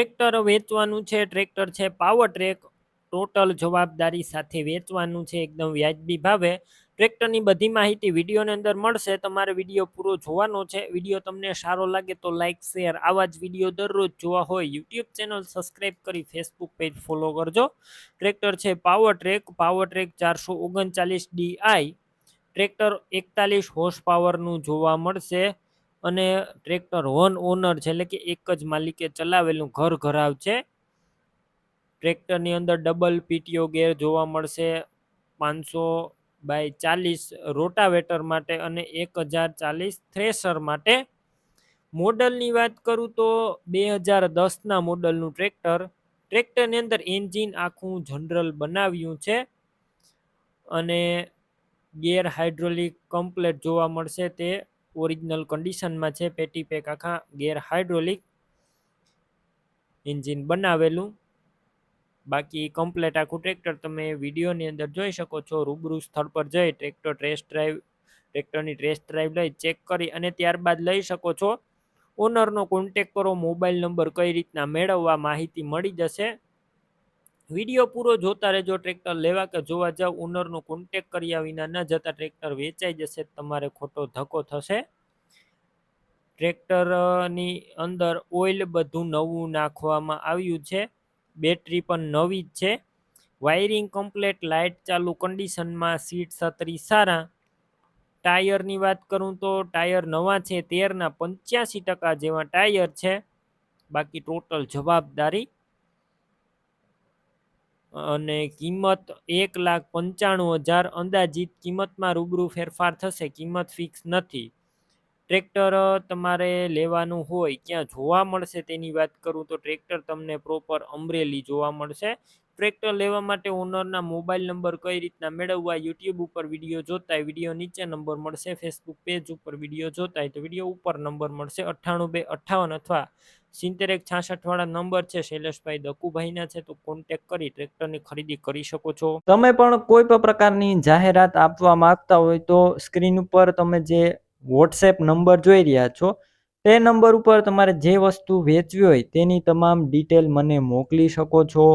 Tractor વેચવાનું છે, tractor છે પાવર ટ્રેક ટોટલ જવાબદારી સાથે વેચવાનું છે, એકદમ વ્યાજબી ભાવે. ટ્રેક્ટરની બધી માહિતી વિડીયોની અંદર મળશે, તમારે વીડિયો પૂરો જોવાનો છે. વીડિયો તમને સારો લાગે તો લાઇક શેર આવા જ વીડિયો દરરોજ જોવા હોય યુટ્યુબ ચેનલ સબસ્ક્રાઈબ કરી ફેસબુક પેજ ફોલો કરજો. ટ્રેક્ટર છે પાવર ટ્રેક પાવર ટ્રેક ચારસો ઓગણચાલીસ ડીઆઈ ટ્રેક્ટર એકતાલીસ હોર્સ પાવરનું જોવા મળશે. અને ટ્રેક્ટર હોન ઓનર છે, એટલે કે એક જ માલિકે ચલાવેલું ઘર ઘરાવ છે. ટ્રેક્ટરની અંદર ડબલ પીટીઓ ગેર જોવા મળશે, પાંચસો બાય ચાલીસ રોટાવેટર માટે અને એક હજાર ચાલીસ થ્રેસર માટે. મોડલની વાત કરું તો બે હજાર દસના મોડલનું ટ્રેક્ટર. ટ્રેક્ટરની અંદર એન્જિન આખું જનરલ બનાવ્યું છે અને ગેર હાઇડ્રોલિક કમ્પ્લેટ જોવા મળશે તે. ઓરિજિનલ કન્ડિશનમાં છે. પેટી પેક આખા ગેર હાઇડ્રોલિક એન્જિન બનાવેલું. બાકી કમ્પ્લેટ આખું ટ્રેક્ટર તમે વિડીયોની અંદર જોઈ શકો છો. રૂબરૂ સ્થળ પર જઈ ટ્રેક્ટર ટેસ્ટ ડ્રાઈવ, ટ્રેક્ટરની ટેસ્ટ ડ્રાઈવ લઈ ચેક કરી અને ત્યારબાદ લઈ શકો છો. ઓનરનો કોન્ટેક કરો. મોબાઈલ નંબર કઈ રીતના મેળવવા માહિતી મળી જશે. વીડિયો પૂરો જોતા રહેજો, ટ્રેક્ટર લેવા કે જોવા જાવ. ઓનરનો કોન્ટેક કર્યા વિના ન જતા ટ્રેક્ટર વેચાઈ જશે, તમારે ખોટો ધક્કો થશે. ટ્રેક્ટરની અંદર ઓઇલ બધું નવું નાખવામાં આવ્યું છે. બેટરી પણ નવી જ છે. વાયરિંગ કમ્પ્લેટ લાઇટ ચાલુ કન્ડિશનમાં સીટ છત્રી સારા. ટાયરની વાત કરું તો ટાયર નવા છે, તેરના પંચ્યાસી ટકા જેવા ટાયર છે. બાકી ટોટલ જવાબદારી અને કિંમત એક લાખ પંચાણું હજાર અંદાજિત કિંમતમાં રૂબરૂ ફેરફાર થશે, કિંમત ફિક્સ નથી. ટ્રેક્ટર તમારે લેવાનું હોય, ક્યાં જોવા મળશે તેની વાત કરું તો ટ્રેક્ટર તમને પ્રોપર અમરેલી જોવા મળશે. ટ્રેક્ટર લેવા માટે ઓનરના મોબાઈલ નંબર કઈ રીતના મેળવવા, યુટ્યુબ ઉપર વીડિયો જોતા હોય વીડિયો નીચે નંબર મળશે ફેસબુક પેજ ઉપર વીડિયો જોતા હોય તો વીડિયો ઉપર નંબર મળશે અઠ્ઠાણું બે અઠ્ઠાવન અથવા સિત્તેર એક છાસઠ વાળા નંબર છે, શૈલેષભાઈ દકુભાઈના છે, તો કોન્ટેક કરી ટ્રેક્ટરની ખરીદી કરી શકો છો. તમે પણ કોઈ પણ પ્રકારની જાહેરાત આપવા માંગતા હોય તો સ્ક્રીન ઉપર તમે જે વોટ્સએપ નંબર જોઈ રહ્યા છો, તે નંબર ઉપર તમારે જે વસ્તુ વેચવી હોય તેની તમામ ડિટેલ મને મોકલી શકો છો.